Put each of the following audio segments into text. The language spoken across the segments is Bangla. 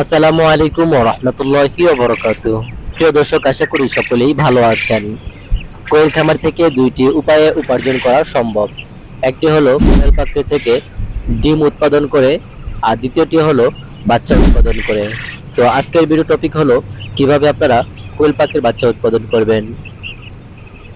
আসসালামু আলাইকুম রাহমাতুল্লাহি ওয়া বারাকাতুহু। প্রিয় দর্শক, আশা করি সকলেই ভালো আছেন। কোয়েল খামার থেকে দুইটি উপায়ে উপার্জন করা সম্ভব। একটি হলো কোয়েল পাখি থেকে ডিম উৎপাদন করে, আর দ্বিতীয়টি হলো বাচ্চা উৎপাদন করে। তো আজকের ভিডিও টপিক হলো, কীভাবে আপনারা কোয়েল পাখির বাচ্চা উৎপাদন করবেন?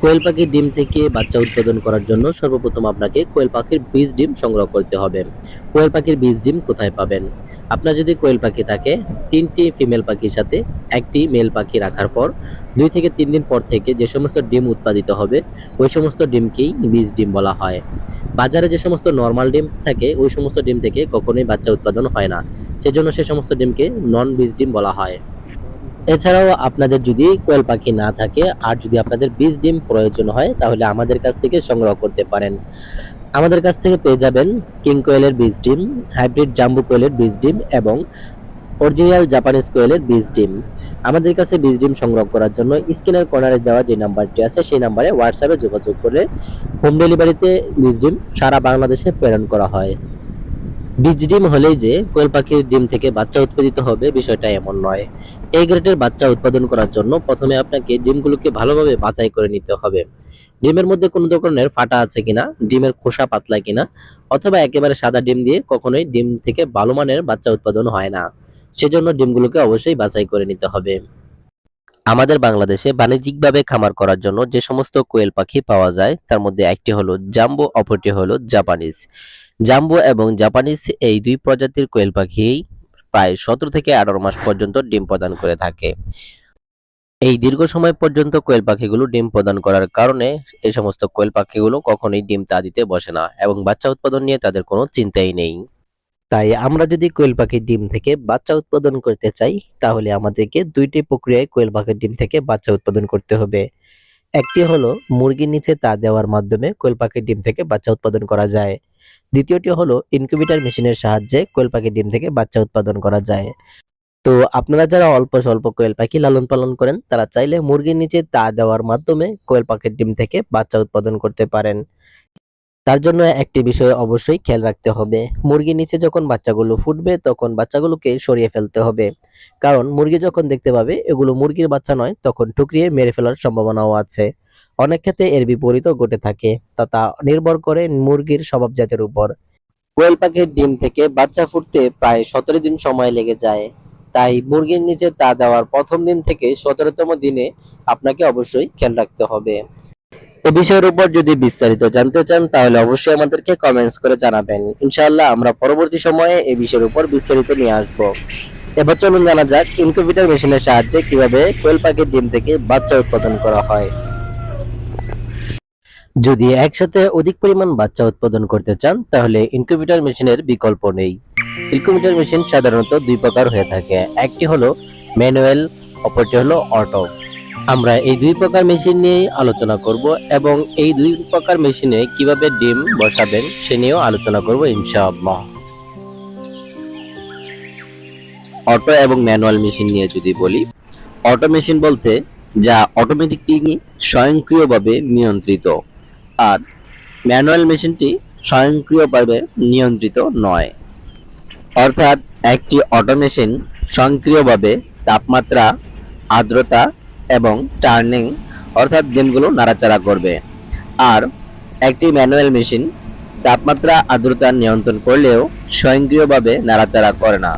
কোয়েল পাখির ডিম থেকে বাচ্চা উৎপাদন করার জন্য সর্বপ্রথম আপনাকে কোয়েল পাখির বীজ ডিম সংগ্রহ করতে হবে। কোয়েল পাখির বীজ ডিম কোথায় পাবেন? আপনার যদি কোয়েল পাখি থাকে, তিনটি ফিমেল পাখির সাথে একটি মেল পাখি রাখার পর দুই থেকে তিন দিন পর থেকে যে সমস্ত ডিম উৎপাদিত হবে, ওই সমস্ত ডিমকেই বীজ ডিম বলা হয়। বাজারে যে সমস্ত নর্মাল ডিম থাকে, ওই সমস্ত ডিম থেকে কখনোই বাচ্চা উৎপাদন হয় না। সেজন্য সে সমস্ত ডিমকে নন বীজ ডিম বলা হয়। এছাড়াও আপনাদের যদি কোয়েল পাখি না থাকে, আর যদি আপনাদের বীজ ডিম প্রয়োজন হয়, তাহলে আমাদের কাছ থেকে সংগ্রহ করতে পারেন। আমাদের কাছ থেকে পেয়ে যাবেন কিং কোয়েলের বীজ ডিম, হাইব্রিড জাম্বু কোয়েলের বীজ ডিম এবং অরিজিনাল জাপানিজ কোয়েলের বীজ ডিম। আমাদের কাছে বীজ ডিম সংগ্রহ করার জন্য স্ক্রিনের কর্নারে দেওয়া যে নাম্বারটি আছে, সেই নাম্বারে হোয়াটসঅ্যাপে যোগাযোগ করে হোম ডেলিভারিতে বীজ ডিম সারা বাংলাদেশে প্রেরণ করা হয়। বীজ ডিম হলেই যে কোয়েল পাখির ডিম থেকে বাচ্চা উৎপাদিত হবে বিষয়টা এমন নয়। এই গ্রেডের বাচ্চা উৎপাদন করার জন্য প্রথমে আপনাকে ডিমগুলোকে ভালোভাবে বাছাই করে নিতে হবে। ডিমের মধ্যে কোনো ধরনের ফাটা আছে কিনা, ডিমের খোসা পাতলা কিনা, অথবা একেবারে সাদা ডিম দিয়ে কখনোই ডিম থেকে ভালো মানের বাচ্চা উৎপাদন হয় না। সেজন্য ডিমগুলোকে অবশ্যই বাছাই করে নিতে হবে। আমাদের বাংলাদেশে বাণিজ্যিকভাবে খামার করার জন্য যে সমস্ত কোয়েল পাখি পাওয়া যায়, তার মধ্যে একটি হলো জাম্বো, অপরটি হলো জাপানিজ। জাম্বো এবং জাপানিজ এই দুই প্রজাতির কোয়েল পাখি প্রায় সতেরো থেকে আঠারো মাস পর্যন্ত ডিম প্রদান করে থাকে। এই দীর্ঘ সময় পর্যন্ত কোয়েল পাখিগুলো ডিম প্রদান করার কারণে এই সমস্ত কোয়েল পাখিগুলো কখনোই ডিম তা দিতে বসে না এবং বাচ্চা উৎপাদন নিয়ে তাদের কোনো চিন্তাই নেই। তাই আমরা যদি কোয়েল পাখির ডিম থেকে বাচ্চা উৎপাদন করতে চাই, তাহলে আমাদেরকে দুইটি প্রক্রিয়ায় কোয়েল পাখির ডিম থেকে বাচ্চা উৎপাদন করতে হবে। একটি হলো মুরগির নিচে তা দেওয়ার মাধ্যমে কোয়েল পাখির ডিম থেকে বাচ্চা উৎপাদন করা যায়। দ্বিতীয়টি হলো ইনকিউবেটর মেশিনের সাহায্যে কোয়েল পাখির ডিম থেকে বাচ্চা উৎপাদন করা যায়। তো আপনারা যারা অল্প স্বল্প কোয়েল পাখি লালন পালন করেন, তারা চাইলে মুরগির নিচে তা দেওয়ার মাধ্যমে কোয়েল পাখির ডিম থেকে বাচ্চা উৎপাদন করতে পারেন। তার জন্য একটি বিষয় অবশ্যই খেয়াল রাখতে হবে। মুরগির নিচে যখন বাচ্চাগুলো ফুটবে, তখন বাচ্চাগুলোকে সরিয়ে ফেলতে হবে। কারণ মুরগি যখন দেখতে পাবে, এগুলো মুরগির বাচ্চা নয়, তখন ঠুকরিয়ে মেরে ফেলার সম্ভাবনাও আছে। অনেক ক্ষেত্রে এর বিপরীতও ঘটে থাকে, তা তা নির্ভর করে মুরগির স্বভাব জাতের উপর। কোয়েল পাখির ডিম থেকে বাচ্চা ফুটতে প্রায় সতেরো দিন সময় লেগে যায়। তাই মুরগির নিচে তা দেওয়ার প্রথম দিন থেকে সতেরোতম দিনে আপনাকে অবশ্যই খেয়াল রাখতে হবে। এ বিষয়ের উপর যদি বিস্তারিত জানতে চান, তাহলে অবশ্যই আমাদেরকে কমেন্টস করে জানাবেন। ইনশাআল্লাহ আমরা পরবর্তী সময়ে এ বিষয়ের উপর বিস্তারিত নিয়ে আসব। এবার চলুন জানা যাক ইনকিউবেটর মেশিনের সাহায্যে কীভাবে কোয়েল পাখির ডিম থেকে বাচ্চা উৎপাদন করা হয়। যদি একসাথে অধিক পরিমাণ বাচ্চা উৎপাদন করতে চান, তাহলে ইনকিউবেটর মেশিনের বিকল্প নেই। ইনকিউবেটর মেশিন সাধারণত দুই প্রকার হয়ে থাকে। একটি হলো ম্যানুয়াল, অপরটি হলো অটো। আমরা এই দুই প্রকার মেশিন নিয়ে আলোচনা করব এবং এই দুই প্রকার মেশিনে কীভাবে ডিম বসাবেন সে নিয়েও আলোচনা করব ইনশাআল্লাহ। অটো এবং ম্যানুয়াল মেশিন নিয়ে যদি বলি, অটো মেশিন বলতে যা অটোমেটিকলি স্বয়ংক্রিয়ভাবে নিয়ন্ত্রিত। আর ম্যানুয়াল মেশিনটি স্বয়ংক্রিয়ভাবে নিয়ন্ত্রিত নয়। অর্থাৎ একটি অটো মেশিন স্বয়ংক্রিয়ভাবে তাপমাত্রা, আর্দ্রতা এবং টার্নিং অর্থাৎ ডিমগুলো নাড়াচাড়া করবে। আর একটি ম্যানুয়াল মেশিন তাপমাত্রা, আর্দ্রতা নিয়ন্ত্রণ করলেও স্বয়ংক্রিয়ভাবে নাড়াচাড়া করে না।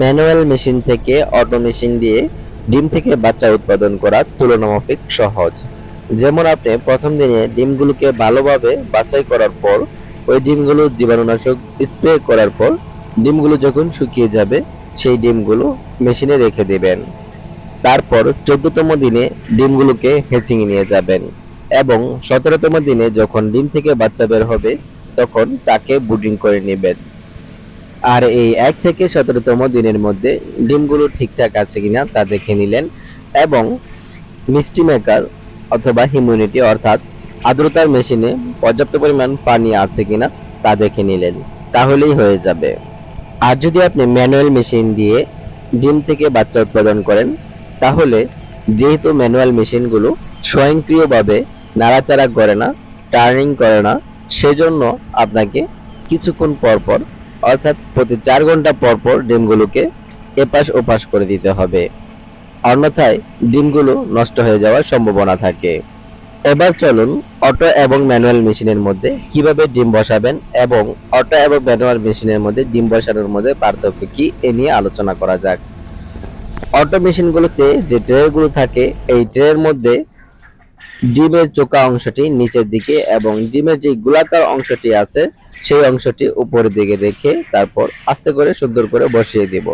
ম্যানুয়াল মেশিন থেকে অটো মেশিন দিয়ে ডিম থেকে বাচ্চা উৎপাদন করা তুলনামাফিক সহজ। যেমন আপনি প্রথম দিনে ডিমগুলোকে ভালোভাবে বাছাই করার পর, ওই ডিমগুলো জীবাণুনাশক স্প্রে করার পর, ডিমগুলো যখন শুকিয়ে যাবে, সেই ডিমগুলো মেশিনে রেখে দেবেন। তারপর চোদ্দতম দিনে ডিমগুলোকে হেচিংয়ে নিয়ে যাবেন এবং সতেরোতম দিনে যখন ডিম থেকে বাচ্চা বের হবে, তখন তাকে বুডিং করে নেবেন। আর এই এক থেকে সতেরোতম দিনের মধ্যে ডিমগুলো ঠিকঠাক আছে কিনা তা দেখে নিলেন এবং মিষ্টি মেকার অথবা হিমিউনিটি অর্থাৎ আর্দ্রতার মেশিনে পর্যাপ্ত পরিমাণ পানি আছে কিনা তা দেখে নিলেন। তাহলেই হয়ে যাবে। আর যদি আপনি ম্যানুয়াল মেশিন দিয়ে ডিম থেকে বাচ্চা উৎপাদন করেন, তাহলে যেহেতু ম্যানুয়াল মেশিনগুলো স্বয়ংক্রিয়ভাবে নাড়াচাড়া করে না টার্নিং করে না, সেজন্য আপনাকে কিছুক্ষণ পর পর, অর্থাৎ প্রতি চার ঘণ্টা পর পর ডিমগুলোকে এপাশ ওপাশ করে দিতে হবে। অন্যথায় ডিমগুলো নষ্ট হয়ে যাওয়ার সম্ভাবনা থাকে। এবার চলুন অটো এবং ম্যানুয়াল মেশিনের মধ্যে কীভাবে ডিম বসাবেন এবং অটো এবং ম্যানুয়াল মেশিনের মধ্যে ডিম বসানোর মধ্যে পার্থক্য কি এ নিয়ে আলোচনা করা যাক। অটো মেশিনগুলোতে যে ট্রেগুলো থাকে, এই ট্রের মধ্যে ডিমের চোকা অংশটি নিচের দিকে এবং ডিমের যে গোলাকার অংশটি আছে, সেই অংশটি উপরের দিকে রেখে তারপর আস্তে করে সুন্দর করে বসিয়ে দিব।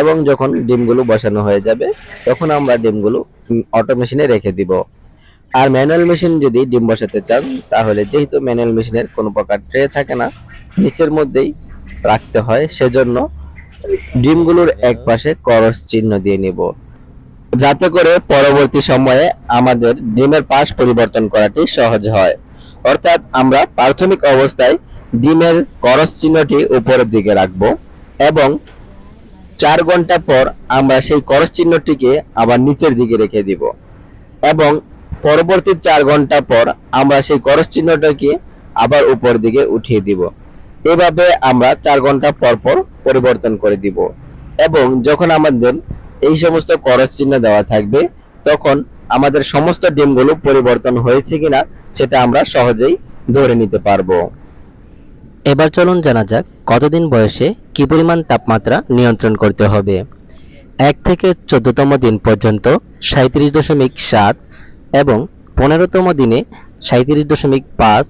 এবং যখন ডিমগুলো বসানো হয়ে যাবে, তখন আমরা ডিমগুলো অটো মেশিনে রেখে দিব। আর ম্যানুয়াল মেশিন যদি ডিম বসাতে চান, তাহলে যেহেতু ম্যানুয়াল মেশিনের কোনো প্রকার ট্রে থাকে না, নিচের মধ্যেই রাখতে হয়। সেজন্য ডিমগুলোর এক পাশে করস চিহ্ন দিয়ে নিব। যাতে করে পরবর্তী সময়ে আমাদের ডিমের পাশ পরিবর্তন করাটি সহজ হয়। অর্থাৎ আমরা প্রাথমিক অবস্থায় ডিমের করস চিহ্নটি উপরের দিকে রাখব এবং চার ঘণ্টা পর আমরা সেই করস চিহ্নটিকে আবার নিচের দিকে রেখে দিব এবং পরবর্তী চার ঘণ্টা পর আমরা সেই করস চিহ্নটাকে আবার উপর দিকে উঠিয়ে দিব। এভাবে আমরা চার ঘণ্টা পর পর পরিবর্তন করে দিব এবং যখন আমাদের এই সমস্ত করস চিহ্ন দেওয়া থাকবে, তখন আমাদের সমস্ত ডিমগুলো পরিবর্তন হয়েছে কিনা সেটা আমরা সহজেই ধরে নিতে পারব। এবার চলুন জানা যাক কতদিন বয়সে কি পরিমাণ তাপমাত্রা নিয়ন্ত্রণ করতে হবে। এক থেকে চোদ্দতম দিন পর্যন্ত সাঁত্রিশ দশমিক সাত এবং পনেরোতম দিনে সাঁত্রিশ দশমিক পাঁচ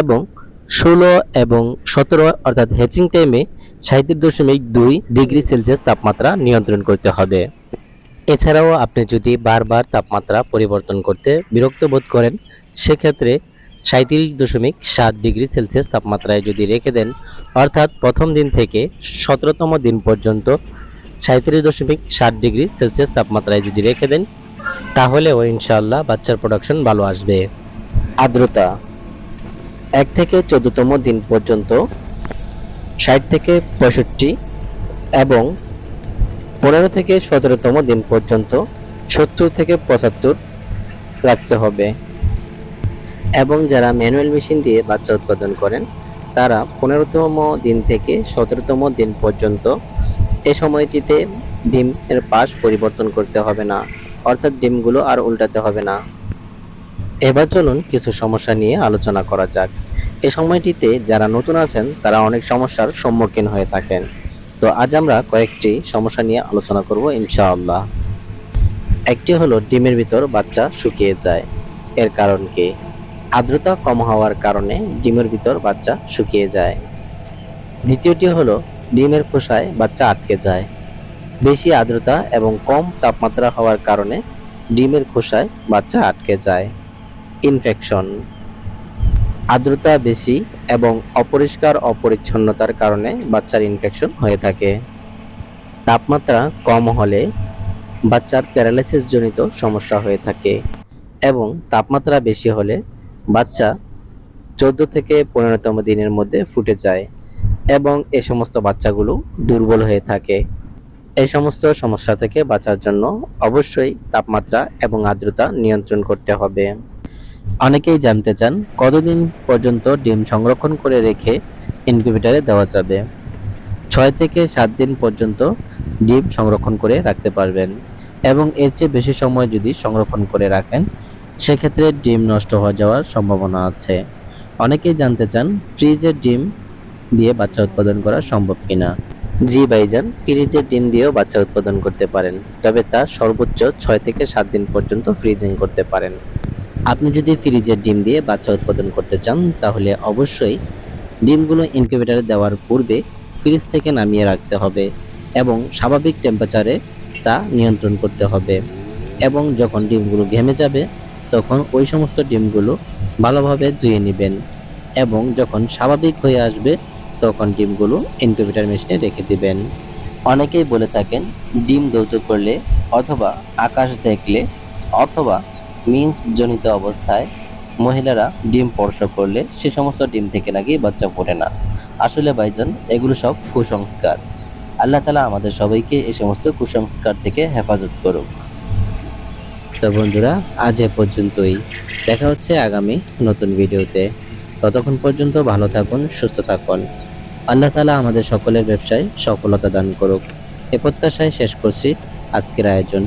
এবং ষোলো এবং সতেরো, অর্থাৎ হ্যাচিং টাইমে সাঁত্রিশ দশমিক দুই ডিগ্রি সেলসিয়াস তাপমাত্রা নিয়ন্ত্রণ করতে হবে। এছাড়াও আপনি যদি বারবার তাপমাত্রা পরিবর্তন করতে বিরক্ত বোধ করেন, সেক্ষেত্রে সাঁত্রিশ দশমিক সাত ডিগ্রি সেলসিয়াস তাপমাত্রায় যদি রেখে দেন, অর্থাৎ প্রথম দিন থেকে সতেরোতম দিন পর্যন্ত সাঁত্রিশ দশমিক সাত ডিগ্রি সেলসিয়াস তাপমাত্রায় যদি রেখে দেন, তাহলেও ইনশাআল্লাহ বাচ্চার প্রোডাকশন ভালো আসবে। আর্দ্রতা এক থেকে চোদ্দতম দিন পর্যন্ত, ষাট থেকে পঁয়ষট্টি, এবং পনেরো থেকে সতেরোতম দিন পর্যন্ত সত্তর থেকে পঁচাত্তর রাখতে হবে। এবং যারা ম্যানুয়াল মেশিন দিয়ে বাচ্চা উৎপাদন করেন, তারা পনেরোতম দিন থেকে সতেরোতম দিন পর্যন্ত এ সময়টিতে ডিমের পাশ পরিবর্তন করতে হবে না, অর্থাৎ ডিমগুলো আর উল্টাতে হবে না। এবার চলুন কিছু সমস্যা নিয়ে আলোচনা করা যাক। এ সময়টিতে যারা নতুন আছেন, তারা অনেক সমস্যার সম্মুখীন হয়ে থাকেন। তো আজ আমরা কয়েকটি সমস্যা নিয়ে আলোচনা করব ইনশাআল্লাহ। একটি হলো ডিমের ভিতর বাচ্চা শুকিয়ে যায়। এর কারণ কি? আর্দ্রতা কম হওয়ার কারণে ডিমের ভিতর বাচ্চা শুকিয়ে যায়। দ্বিতীয়টি হলো ডিমের খোসায় বাচ্চা আটকে যায়। বেশি আর্দ্রতা এবং কম তাপমাত্রা হওয়ার কারণে ডিমের খোসায় বাচ্চা আটকে যায়। ইনফেকশন আর্দ্রতা বেশি এবং অপরিষ্কার অপরিচ্ছন্নতার কারণে বাচ্চার ইনফেকশন হয়ে থাকে। তাপমাত্রা কম হলে বাচ্চার প্যারালাইসিস জনিত সমস্যা হয়ে থাকে এবং তাপমাত্রা বেশি হলে বাচ্চা চোদ্দ থেকে পনেরোতম দিনের মধ্যে ফুটে যায় এবং এ সমস্ত বাচ্চাগুলো দুর্বল হয়ে থাকে। এই সমস্ত সমস্যা থেকে বাঁচার জন্য অবশ্যই তাপমাত্রা এবং আর্দ্রতা নিয়ন্ত্রণ করতে হবে। অনেকেই জানতে চান কতদিন পর্যন্ত ডিম সংরক্ষণ করে রেখে ইনকিউবেটারে দেওয়া যাবে। ছয় থেকে সাত দিন পর্যন্ত ডিম সংরক্ষণ করে রাখতে পারবেন এবং এর চেয়ে বেশি সময় যদি সংরক্ষণ করে রাখেন, সেক্ষেত্রে ডিম নষ্ট হয়ে যাওয়ার সম্ভাবনা আছে। অনেকেই জানতে চান ফ্রিজের ডিম দিয়ে বাচ্চা উৎপাদন করা সম্ভব কিনা। জি ভাইজান ফ্রিজের ডিম দিয়েও বাচ্চা উৎপাদন করতে পারেন, তবে তা সর্বোচ্চ ছয় থেকে সাত দিন পর্যন্ত ফ্রিজিং করতে পারেন। আপনি যদি ফ্রিজের ডিম দিয়ে বাচ্চা উৎপাদন করতে চান, তাহলে অবশ্যই ডিমগুলো ইনকিউবেটারে দেওয়ার পূর্বে ফ্রিজ থেকে নামিয়ে রাখতে হবে এবং স্বাভাবিক টেম্পারেচারে তা নিয়ন্ত্রণ করতে হবে এবং যখন ডিমগুলো ঘেমে যাবে, তখন ওই সমস্ত ডিমগুলো ভালোভাবে ধুয়ে নেবেন এবং যখন স্বাভাবিক হয়ে আসবে, তখন ডিমগুলো ইনকিউবেটার মেশিনে রেখে দিবেন। অনেকেই বলে থাকেন, ডিম দৌত করলে অথবা আকাশ দেখলে অথবা মিন্স জনিত অবস্থায় মহিলারা ডিম স্পর্শ করলে সে সমস্ত ডিম থেকে নাকি বাচ্চা ফোটে না। আসলে ভাইজান, এগুলো সব কুসংস্কার। আল্লাহ তালা আমাদের সবাইকে এই সমস্ত কুসংস্কার থেকে হেফাজত করুক। তো বন্ধুরা, আজ এ পর্যন্তই। দেখা হচ্ছে আগামী নতুন ভিডিওতে। ততক্ষণ পর্যন্ত ভালো থাকুন, সুস্থ থাকুন। আল্লাহ তালা আমাদের সকলের ব্যবসায় সফলতা দান করুক। এ প্রত্যাশায় শেষ করছি আজকের আয়োজন।